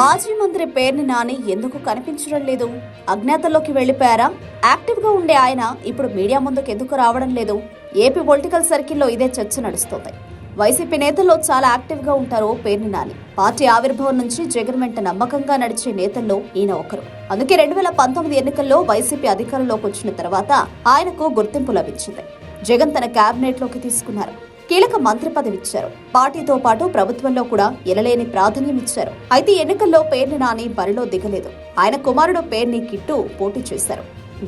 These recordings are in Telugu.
మాజీ మంత్రి పేర్ని నాని ఎందుకు కనిపించడం లేదు? అజ్ఞాతంలోకి వెళ్ళిపోయారా యాక్టివ్గా ఉండే ఆయన ఇప్పుడు మీడియా ముందుకు ఎందుకు రావడం లేదు? ఏపీ పొలిటికల్ సర్కిల్లో ఇదే చర్చ నడుస్తోంది. వైసీపీ నేతల్లో చాలా యాక్టివ్గా ఉంటారు పేర్ని నాని. పార్టీ ఆవిర్భావం నుంచి జగన్ వెంట నమ్మకంగా నడిచే నేతల్లో ఈయన ఒకరు. అందుకే రెండు వేల పంతొమ్మిది ఎన్నికల్లో వైసీపీ అధికారంలోకి వచ్చిన తర్వాత ఆయనకు గుర్తింపు లభించింది. జగన్ తన క్యాబినెట్లోకి తీసుకున్నారు. కీలక మంత్రి పదవి ఇచ్చారు పార్టీతో పాటు ప్రభుత్వంలో కూడా ఎనలేని ప్రాధాన్యం ఇచ్చారు. అయితే ఎన్నికల్లో పేర్ని నాని బరిలో దిగలేదు. ఆయన కుమారుడు పేర్ని కిట్టు పోటీ చేశారు.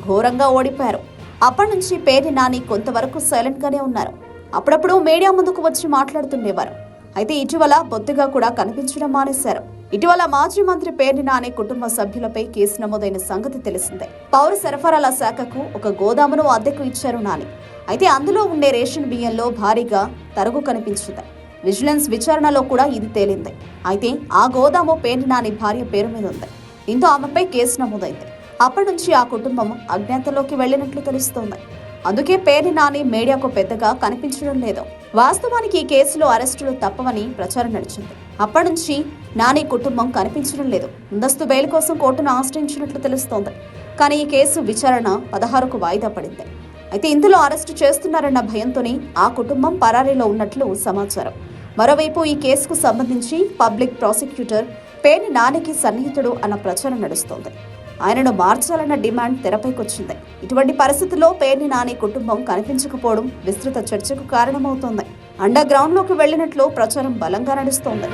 ఘోరంగా ఓడిపోయారు. అప్పటి నుంచి పేర్ని నాని కొంతవరకు సైలెంట్ గానే ఉన్నారు. అప్పుడప్పుడు మీడియా ముందుకు వచ్చి మాట్లాడుతుండేవారు. అయితే ఇటీవల బొత్తిగా కూడా కనిపించడం మానేశారు. ఇటీవల మాజీ మంత్రి పేర్ని నాని కుటుంబ సభ్యులపై కేసు నమోదైన సంగతి తెలిసిందే. పౌర సరఫరాల శాఖకు ఒక గోదామును అద్దెకు ఇచ్చారు నాని. అయితే అందులో ఉండే రేషన్ బియ్యంలో భారీగా తరుగు కనిపించింది. విజిలెన్స్ విచారణలో కూడా ఇది తేలింది. అయితే ఆ గోదాము పేర్ని నాని భార్య పేరు మీద ఉంది. దీంతో ఆమెపై కేసు నమోదైంది. అప్పటి నుంచి ఆ కుటుంబం అజ్ఞాతంలోకి వెళ్ళినట్లు తెలుస్తోంది. అందుకే పేర్ని నాని మీడియాకు పెద్దగా కనిపించడం లేదు. వాస్తవానికి ఈ కేసులో అరెస్టులు తప్పవని ప్రచారం నడిచింది. అప్పటి నుంచి నాని కుటుంబం కనిపించడం లేదు. ముందస్తు బెయిల్ కోసం కోర్టును ఆశ్రయించినట్లు తెలుస్తోంది. కానీ ఈ కేసు విచారణ పదహారుకు వాయిదా పడింది. అయితే ఇందులో అరెస్టు చేస్తున్నారన్న భయంతోనే ఆ కుటుంబం పరారీలో ఉన్నట్లు సమాచారం. మరోవైపు ఈ కేసుకు సంబంధించి పబ్లిక్ ప్రాసిక్యూటర్ పేని నానికి సన్నిహితుడు అన్న ప్రచారం నడుస్తోంది. ఆయనను మార్చాలన్న డిమాండ్ తెరపైకొచ్చింది. ఇటువంటి పరిస్థితుల్లో పేర్ని నాని కుటుంబం కనిపించకపోవడం విస్తృత చర్చకు కారణమవుతోంది. అండర్ గ్రౌండ్లోకి వెళ్ళినట్లు ప్రచారం బలంగా నడుస్తోంది.